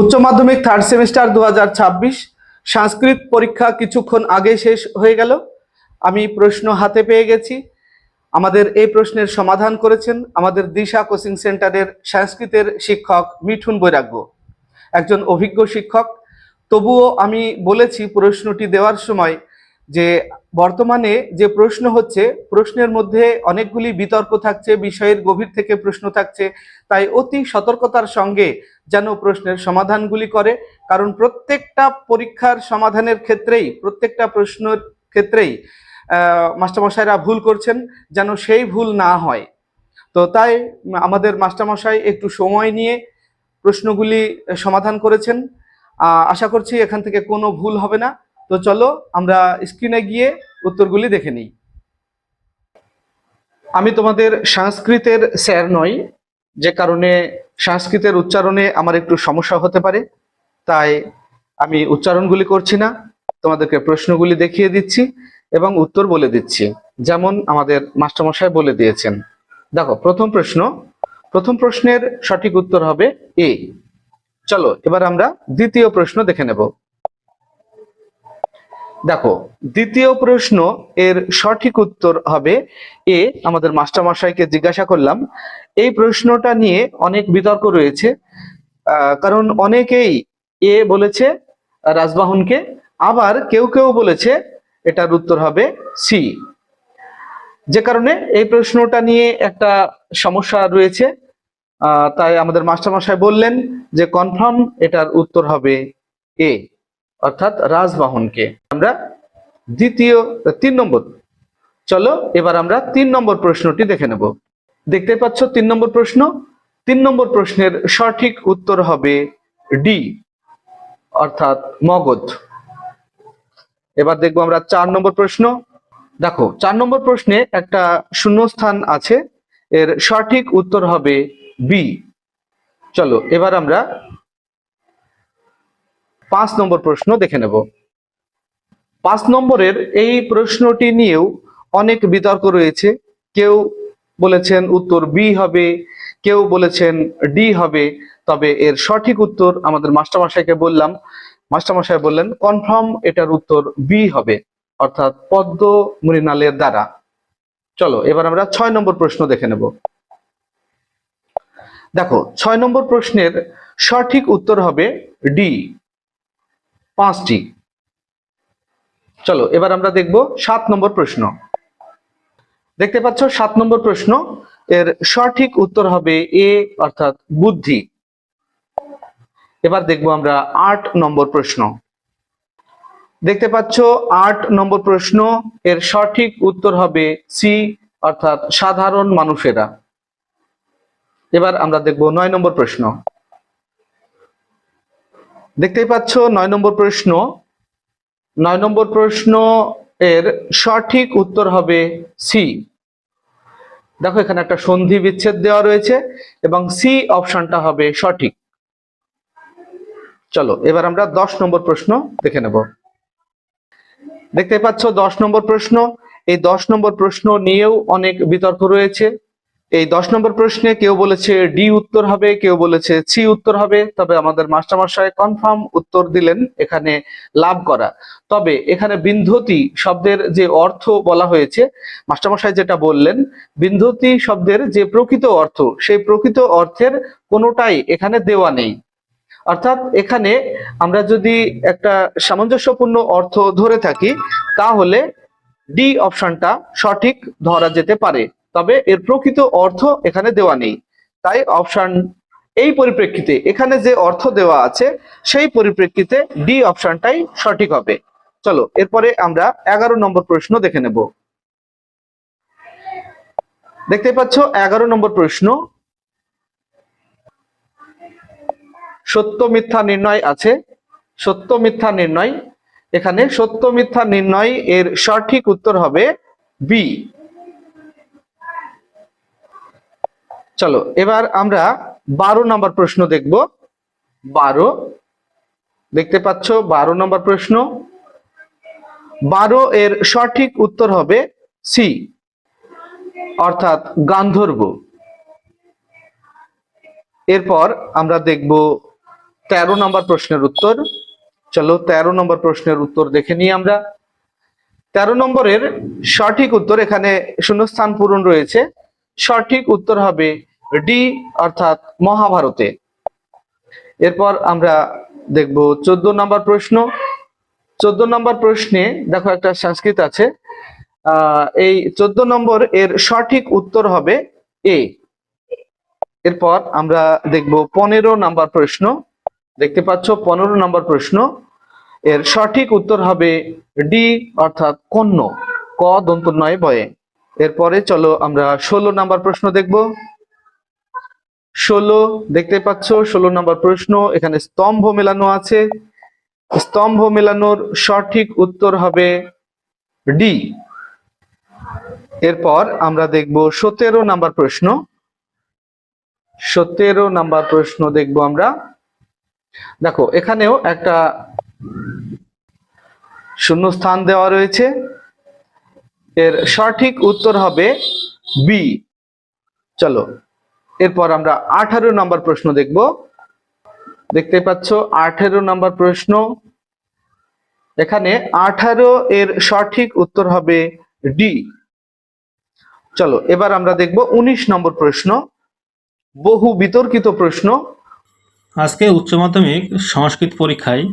উচ্চ মাধ্যমিক third semester দু সংস্কৃত পরীক্ষা কিছুক্ষণ আগে শেষ হয়ে গেল। আমি প্রশ্ন হাতে পেয়ে গেছি। আমাদের এই প্রশ্নের সমাধান করেছেন আমাদের দিশা কোচিং সেন্টারের সংস্কৃতের শিক্ষক মিঠুন বৈরাগ্য। একজন অভিজ্ঞ শিক্ষক। তবুও আমি বলেছি প্রশ্নটি দেওয়ার সময় যে বর্তমানে যে প্রশ্ন হচ্ছে, প্রশ্নের মধ্যে অনেকগুলি বিতর্ক থাকছে, বিষয়ের গভীর থেকে প্রশ্ন থাকছে, তাই অতি সতর্কতার সঙ্গে যেন প্রশ্নের সমাধানগুলি করে, কারণ প্রত্যেকটা পরীক্ষার সমাধানের ক্ষেত্রেই, প্রত্যেকটা প্রশ্নের ক্ষেত্রেই মাস্টারমশাইরা ভুল করছেন যেন সেই ভুল না হয়। তো তাই আমাদের মাস্টারমশাই একটু সময় নিয়ে প্রশ্নগুলি সমাধান করেছেন। আশা করছি এখান থেকে কোনো ভুল হবে না। তো চলো আমরা স্ক্রিনে গিয়ে উত্তরগুলি দেখে নিই। আমি তোমাদের সংস্কৃতের স্যার নই, যে কারণে সংস্কৃতের উচ্চারণে আমার একটু সমস্যা হতে পারে, তাই আমি উচ্চারণগুলি করছি না, তোমাদেরকে প্রশ্নগুলি দেখিয়ে দিচ্ছি এবং উত্তর বলে দিচ্ছি, যেমন আমাদের মাস্টারমশাই বলে দিয়েছেন। দেখো, প্রথম প্রশ্ন, প্রথম প্রশ্নের সঠিক উত্তর হবে এ চলো, এবার আমরা দ্বিতীয় প্রশ্ন দেখে নেব। দেখো, দ্বিতীয় প্রশ্ন এর সঠিক উত্তর হবে এ, আমাদের মাস্টারমশাইকে জিজ্ঞাসা করলাম। এই প্রশ্নটা নিয়ে অনেক বিতর্ক রয়েছে কারণ অনেকেই এ বলেছে, রাজবাহনকে, আবার কেউ কেউ বলেছে এটার উত্তর হবে সি। যে কারণে এই প্রশ্নটা নিয়ে একটা সমস্যা রয়েছে তাই আমাদের মাস্টারমশাই বললেন যে কনফার্ম এটার উত্তর হবে এ। অর্থাৎ রাজবাহনকে। আমরা দ্বিতীয়, তিন নম্বর। চলো, এবার আমরা তিন নম্বর প্রশ্নটি দেখে নেব। দেখতে পাচ্ছ তিন নম্বর প্রশ্ন? তিন নম্বর প্রশ্নের সঠিক উত্তর হবে ডি, অর্থাৎ মগধ। এবার দেখব আমরা চার নম্বর প্রশ্ন। দেখো, চার নম্বর প্রশ্নে একটা শূন্যস্থান আছে। এর সঠিক উত্তর হবে বি। চলো, এবার আমরা পাঁচ নম্বর প্রশ্ন দেখে নেব। পাঁচ নম্বরের এই প্রশ্নটি নিয়েও অনেক বিতর্ক রয়েছে। কেউ বলেছেন উত্তর বি হবে, কেউ বলেছেন ডি হবে, তবে এর সঠিক উত্তর আমাদের মাস্টারমশাইকে বললাম। মাস্টারমশাই বললেন, কনফার্ম এটার উত্তর বি হবে, অর্থাৎ পদ্ম মৃণালের দ্বারা। চলো, এবার আমরা ছয় নম্বর প্রশ্ন দেখে নেব। দেখো, ছয় নম্বর প্রশ্নের সঠিক উত্তর হবে ডি পাঁচটি। চলো, এবার আমরা দেখব সাত নম্বর প্রশ্ন। দেখতে পাচ্ছ, সাত নম্বর প্রশ্ন, এর সঠিক উত্তর হবে এ, অর্থাৎ বুদ্ধি। এবার দেখব আমরা আট নম্বর প্রশ্ন। দেখতে পাচ্ছ, আট নম্বর প্রশ্ন, এর সঠিক উত্তর হবে সি, অর্থাৎ সাধারণ মানুষেরা। এবার আমরা দেখব নয় নম্বর প্রশ্ন। দেখতেই পাচ্ছ, নয় নম্বর প্রশ্ন। নয় নম্বর প্রশ্ন এর সঠিক উত্তর হবে সি দেখো, এখানে একটা সন্ধি বিচ্ছেদ দেওয়া রয়েছে এবং সি অপশনটা হবে সঠিক। চলো, এবার আমরা দশ নম্বর প্রশ্ন দেখে নেব। দেখতে পাচ্ছ, দশ নম্বর প্রশ্ন। এই দশ নম্বর প্রশ্ন নিয়েও অনেক বিতর্ক রয়েছে। এই দশ নম্বর প্রশ্নে কেউ বলেছে ডি উত্তর হবে, কেউ বলেছে সি উত্তর হবে, তবে আমাদের মাস্টারমশাই কনফার্ম উত্তর দিলেন, এখানে লাভ করা। তবে এখানে বিন্ধতি শব্দের যে অর্থ বলা হয়েছে মাস্টারমশাই যেটা বললেন বিন্ধতি শব্দের যে প্রকৃত অর্থ, সেই প্রকৃত অর্থের কোনোটাই এখানে দেওয়া নেই। অর্থাৎ এখানে আমরা যদি একটা সামঞ্জস্যপূর্ণ অর্থ ধরে থাকি, তাহলে ডি অপশনটা সঠিক ধরা যেতে পারে। তবে এর প্রকৃত অর্থ এখানে দেওয়া নেই। তাই অপশন এই পরিপ্রেক্ষিতে, এখানে যে অর্থ দেওয়া আছে, সেই পরিপ্রেক্ষিতে ডি অপশনটাই সঠিক হবে। চলো, এরপরে আমরা এগারো নম্বর প্রশ্ন দেখে নেব। দেখতে পাচ্ছ, এগারো নম্বর প্রশ্ন। সত্য, মিথ্যা, নির্ণয় আছে। সত্য, মিথ্যা, নির্ণয়। এখানে সত্য, মিথ্যা, নির্ণয় এর সঠিক উত্তর হবে বি চলো, এবার আমরা বারো নম্বর প্রশ্ন দেখব। বারো, দেখতে পাচ্ছ বারো নম্বর প্রশ্ন। বারো এর সঠিক উত্তর হবে সি, অর্থাৎ গান্ধর্ব। এরপর আমরা দেখব তেরো নম্বর প্রশ্নের উত্তর। চলো, তেরো নম্বর প্রশ্নের উত্তর দেখে নিই আমরা। তেরো নম্বরের সঠিক উত্তর এখানে শূন্যস্থান পূরণ রয়েছে। সঠিক উত্তর হবে ডি অর্থাৎ মহাভারতে। এরপর আমরা দেখব চোদ্দ নম্বর প্রশ্ন। চোদ্দ নম্বর প্রশ্নে দেখো একটা সংস্কৃত আছে। এই চোদ্দ নম্বর এর সঠিক উত্তর হবে এ এরপর আমরা দেখব পনেরো নাম্বার প্রশ্ন। দেখতে পাচ্ছ পনেরো নম্বর প্রশ্ন। এর সঠিক উত্তর হবে ডি অর্থাৎ কন্য। ক দন্ত নয় বয়ে। এরপরে চলো আমরা ষোলো নাম্বার প্রশ্ন দেখব। ষোলো, দেখতে পাচ্ছ, ষোলো নাম্বার প্রশ্ন, এখানে স্তম্ভ মেলানো আছে। স্তম্ভ মেলানোর সঠিক উত্তর হবে ডি এরপর আমরা দেখব সতেরো নাম্বার প্রশ্ন। সতেরো নাম্বার প্রশ্ন দেখব আমরা। দেখো, এখানেও একটা শূন্য স্থান দেওয়া রয়েছে। এর সঠিক উত্তর হবে বি চলো, এরপর আমরা আঠারো নম্বর প্রশ্ন দেখব। দেখতে পাচ্ছ, আঠারো নম্বর প্রশ্ন। এখানে আঠারো এর সঠিক উত্তর হবে ডি চলো, এবার আমরা দেখব উনিশ নম্বর প্রশ্ন। বহু বিতর্কিত প্রশ্ন। আজকে উচ্চ মাধ্যমিক সংস্কৃত পরীক্ষায়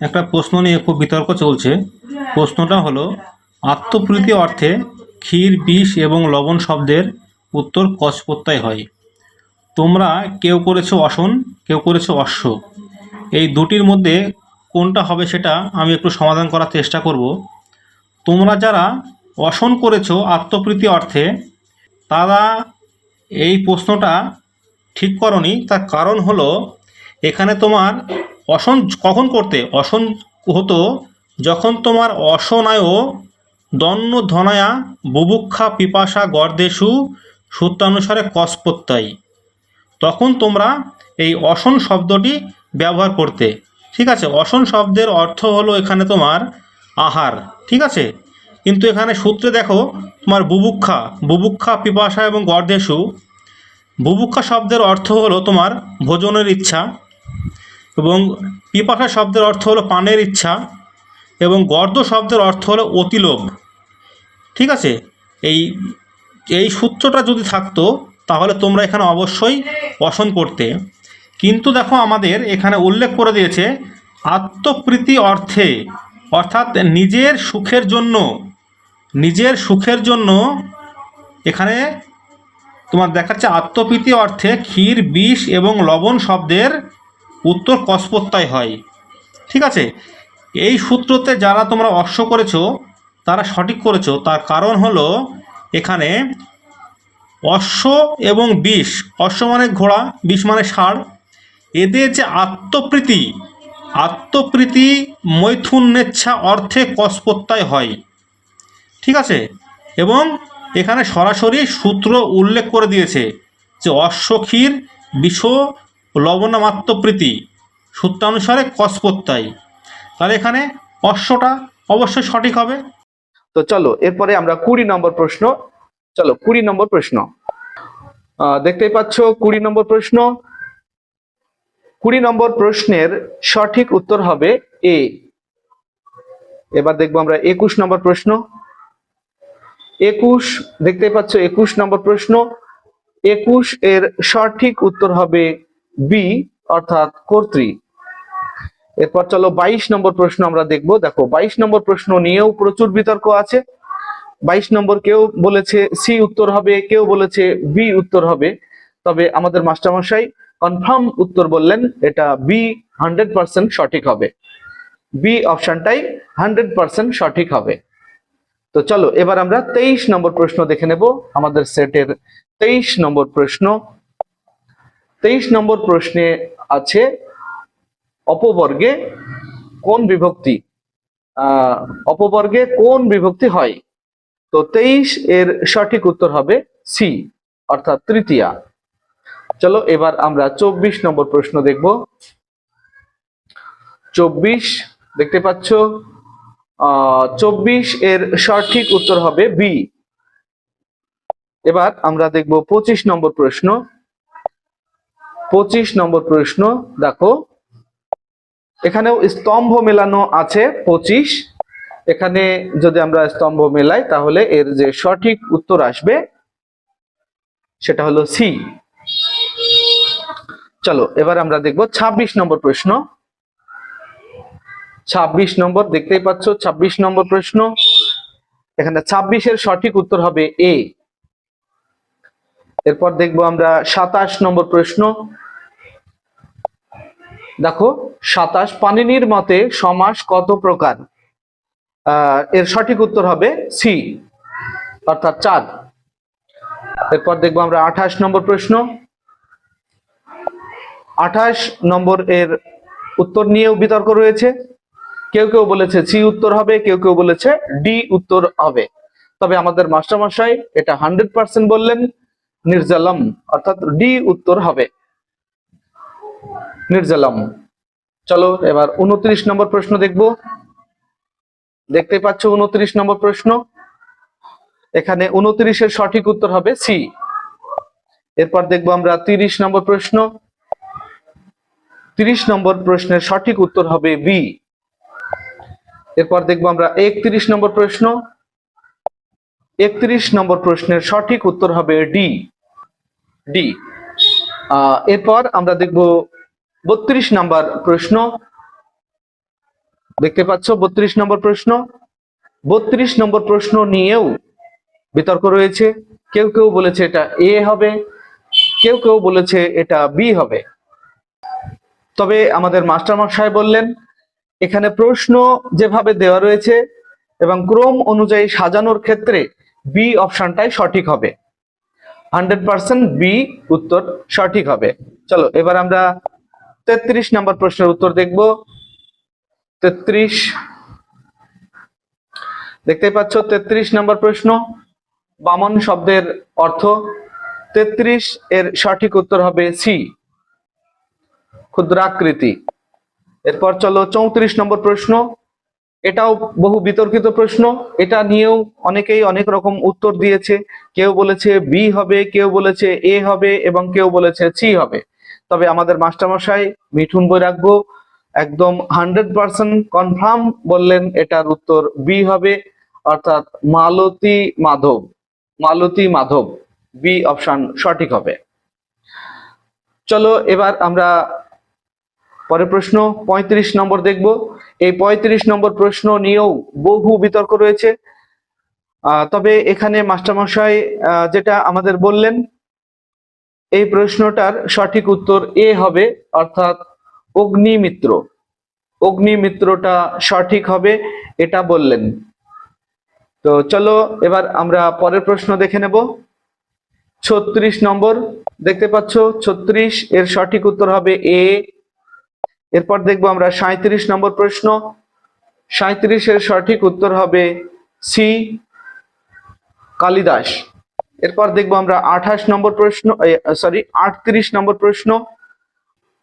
একটা প্রশ্ন নিয়ে খুব বিতর্ক চলছে। প্রশ্নটা হলো আত্মপ্রীতি অর্থে ক্ষীর, বিষ এবং লবণ শব্দের উত্তর প্রত্যয় হয়। তোমরা কেউ করেছ অসন, কেউ করেছ অশ্ব। এই দুটির মধ্যে কোনটা হবে সেটা আমি একটু সমাধান করার চেষ্টা করব। তোমরা যারা অসন করেছ আত্মপ্রীতি অর্থে, তারা এই প্রশ্নটা ঠিক করনি। তার কারণ হলো, এখানে তোমার অসন কখন করতে? অসন হতো যখন তোমার অসনায় দন্য ধনায়া বুভুক্ষা পিপাসা গর্দেশু সূত্রানুসারে কস তখন তোমরা এই অসন শব্দটি ব্যবহার করতে। ঠিক আছে, অসন শব্দের অর্থ হলো এখানে তোমার আহার। ঠিক আছে? কিন্তু এখানে সূত্রে দেখো, তোমার বুভুক্ষা বুভুক্ষা পিপাসা এবং গর্দেশু। বুভুক্ষা শব্দের অর্থ হলো তোমার ভোজনের ইচ্ছা এবং পিপাসা শব্দের অর্থ হলো পানের ইচ্ছা এবং গর্দ শব্দের অর্থ হলো অতিলোভ। ঠিক আছে? এই এই সূত্রটা যদি থাকতো, তাহলে তোমরা এখানে অবশ্যই অসন করতে। কিন্তু দেখো আমাদের এখানে উল্লেখ করে দিয়েছে, আত্মপ্রীতি অর্থে, অর্থাৎ নিজের সুখের জন্য, নিজের সুখের জন্য এখানে তোমার দেখাচ্ছে আত্মপ্রীতি অর্থে ক্ষীর, বিষ এবং লবণ শব্দের উত্তর কসপ্রত্যয় হয়। ঠিক আছে? এই সূত্রতে যারা তোমরা অশ্ব করেছ তারা সঠিক করেছ। তার কারণ হলো এখানে অশ্ব এবং বিষ। অশ্ব মানে ঘোড়া, বিষ মানে ষাঁড়। এদের যে আত্মপ্রীতি আত্মপ্রীতি মৈথুন্যেচ্ছা অর্থে কসপ্রত্যয় হয়। ঠিক আছে? এবং এখানে সরাসরি সূত্র উল্লেখ করে দিয়েছে যে অশ্বক্ষীর বিষ লবণামাত্মপ্রীতি সূত্রানুসারে কসপ্রত্যয় তাহলে এখানে অশ্বটা অবশ্যই সঠিক হবে। তো চলো এরপরে আমরা কুড়ি নম্বর প্রশ্ন। চলো কুড়ি নম্বর প্রশ্ন। আহ, দেখতেই পাচ্ছ কুড়ি নম্বর প্রশ্ন। কুড়ি নম্বর প্রশ্নের সঠিক উত্তর হবে এ এবার দেখব আমরা একুশ নম্বর প্রশ্ন। একুশ দেখতে পাচ্ছ একুশ নম্বর প্রশ্ন। একুশ এর সঠিক উত্তর হবে বি অর্থাৎ কর্তৃ এরপর চলো বাইশ নম্বর প্রশ্ন আমরা দেখব। দেখো, বাইশ নম্বর প্রশ্ন নিয়েও প্রচুর বিতর্ক আছে। বাইশ নম্বর কেউ বলেছে সি উত্তর হবে, কেউ বলেছে বি উত্তর হবে। তবে আমাদের মাস্টারমশাই কনফার্ম উত্তর বললেন, এটা বি হান্ড্রেড পার্সেন্ট সঠিক হবে। বি অপশনটাই হান্ড্রেড পার্সেন্ট সঠিক হবে। তো চলো, এবার আমরা তেইশ নম্বর প্রশ্ন দেখে নেব আমাদের সেটের তেইশ নম্বর প্রশ্ন। তেইশ নম্বর প্রশ্নে আছে অপবর্গে কোন বিভক্তি অপবর্গে কোন বিভক্তি হয়? তো তেইশ এর সঠিক উত্তর হবে সি অর্থাৎ তৃতীয়া। চলো এবার আমরা চব্বিশ নম্বর প্রশ্ন দেখব। চব্বিশ, দেখতে পাচ্ছ? চব্বিশ এর সঠিক উত্তর হবে বি এবার আমরা দেখব পঁচিশ নম্বর প্রশ্ন। পঁচিশ নম্বর প্রশ্ন, দেখো এখানেও স্তম্ভ মেলানো আছে, পঁচিশ। এখানে যদি আমরা স্তম্ভ মেলাই, তাহলে এর যে সঠিক উত্তর আসবে, সেটা হলো সি। চলো, এবার আমরা দেখব ২৬ নম্বর প্রশ্ন। ২৬ নম্বর, দেখতেই পাচ্ছ ২৬ নম্বর প্রশ্ন। এখানে ২৬ এর সঠিক উত্তর হবে এ। এরপর দেখব আমরা ২৭ নম্বর প্রশ্ন। দেখো, সাতাশ পানিনির মতে সমাস কত প্রকার? এর সঠিক উত্তর হবে সি, অর্থাৎ চাঁদ। এরপর দেখব আমরা আঠাশ নম্বর প্রশ্ন। আঠাশ নম্বর এর উত্তর নিয়েও বিতর্ক রয়েছে। কেউ কেউ বলেছে সি উত্তর হবে, কেউ কেউ বলেছে ডি উত্তর হবে। তবে আমাদের মাস্টারমশাই এটা হান্ড্রেড পার্সেন্ট বললেন, নির্জালম, অর্থাৎ ডি উত্তর হবে। নির্জালম। চলো, এবার উনত্রিশ নম্বর প্রশ্ন দেখব। দেখতে পাচ্ছ উনত্রিশ নম্বর প্রশ্ন? এখানে উনত্রিশের সঠিক উত্তর হবে সি এরপর দেখব আমরা তিরিশ নম্বর প্রশ্ন। তিরিশ নম্বর প্রশ্নের সঠিক উত্তর হবে বি এরপর দেখব আমরা একত্রিশ নম্বর প্রশ্ন। একত্রিশ নম্বর প্রশ্নের সঠিক উত্তর হবে ডি ডি এরপর আমরা দেখব বত্রিশ নাম্বার প্রশ্ন। দেখতে পাচ্ছ, বত্রিশ নম্বর প্রশ্ন। বত্রিশ নম্বর প্রশ্ন নিয়েও বিতর্ক রয়েছে। কেউ কেউ বলেছে এটা এ হবে, কেউ কেউ বলেছে এটা বি হবে। তবে আমাদের মাস্টারমশাই বললেন, এখানে প্রশ্ন যেভাবে দেওয়া রয়েছে এবং ক্রম অনুযায়ী সাজানোর ক্ষেত্রে বি অপশনটাই সঠিক হবে। হান্ড্রেড পার্সেন্ট বি উত্তর সঠিক হবে। চলো, এবার আমরা তেত্রিশ নম্বর প্রশ্নের উত্তর দেখব। তেত্রিশ। দেখতে পাচ্ছ, তেত্রিশ নম্বর প্রশ্ন। বামন শব্দের অর্থ। তেত্রিশ এর সঠিক উত্তর হবে সি। ক্ষুদ্রাকৃতি। এরপর চলো চৌত্রিশ নম্বর প্রশ্ন। এটাও বহু বিতর্কিত প্রশ্ন। এটা নিয়েও অনেকেই অনেক রকম উত্তর দিয়েছে। কেউ বলেছে বি হবে, কেউ বলেছে এ হবে এবং কেউ বলেছে সি হবে। তবে আমাদের মাস্টারমশাই মিঠুন বৈরাগ্য একদম হান্ড্রেড পার্সেন্ট কনফার্ম বললেন এটার উত্তর বি হবে, অর্থাৎ মালতী মাধব মালতী মাধব বি অপশন সঠিক হবে। চলো এবার আমরা পরের প্রশ্ন ৩৫ নম্বর দেখব। এই ৩৫ নম্বর প্রশ্ন নিয়েও বহু বিতর্ক রয়েছে। তবে এখানে মাস্টারমশাই যেটা আমাদের বললেন এই প্রশ্নটার সঠিক উত্তর এ হবে, অর্থাৎ অগ্নিমিত্র। অগ্নিমিত্রটা সঠিক হবে, এটা বললেন। তো চলো, এবার আমরা পরের প্রশ্ন দেখে নেব। ছত্রিশ নম্বর, দেখতে পাচ্ছ, ছত্রিশ, এর সঠিক উত্তর হবে এ। এরপর দেখব আমরা সাঁত্রিশ নম্বর প্রশ্ন। সাঁত্রিশ এর সঠিক উত্তর হবে সি, কালিদাস। এরপর দেখব আমরা আঠাশ নম্বর প্রশ্ন সরি আটত্রিশ নম্বর প্রশ্ন।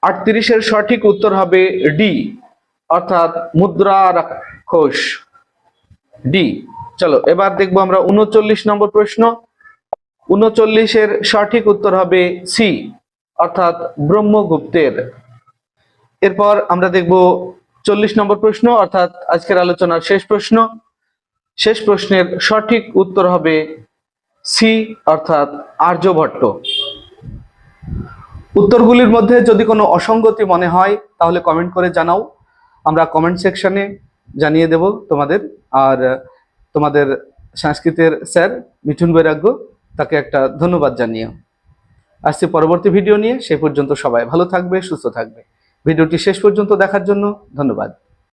আটত্রিশের সঠিক উত্তর হবে ডি, অর্থাৎ মুদ্রা রাক্ষস। ডি, চলো, এবার দেখব আমরা উনচল্লিশ নম্বর প্রশ্ন। উনচল্লিশের সঠিক উত্তর হবে সি, অর্থাৎ ব্রহ্মগুপ্তের। এরপর আমরা দেখব চল্লিশ নম্বর প্রশ্ন, অর্থাৎ আজকের আলোচনার শেষ প্রশ্ন। শেষ প্রশ্নের সঠিক উত্তর হবে সি অর্থাৎ আর্যভট্ট। উত্তরগুলির মধ্যে যদি কোনো অসঙ্গতি মনে হয়, তাহলে কমেন্ট করে জানাও। আমরা কমেন্ট সেকশনে জানিয়ে দেব তোমাদের। আর, তোমাদের সংস্কৃতের স্যার মিঠুন বৈরাগ্য তাকে একটা ধন্যবাদ জানিয়ে। আসছি পরবর্তী ভিডিও নিয়ে। সে পর্যন্ত সবাই ভালো থাকবে, সুস্থ থাকবে। ভিডিওটি শেষ পর্যন্ত দেখার জন্য ধন্যবাদ।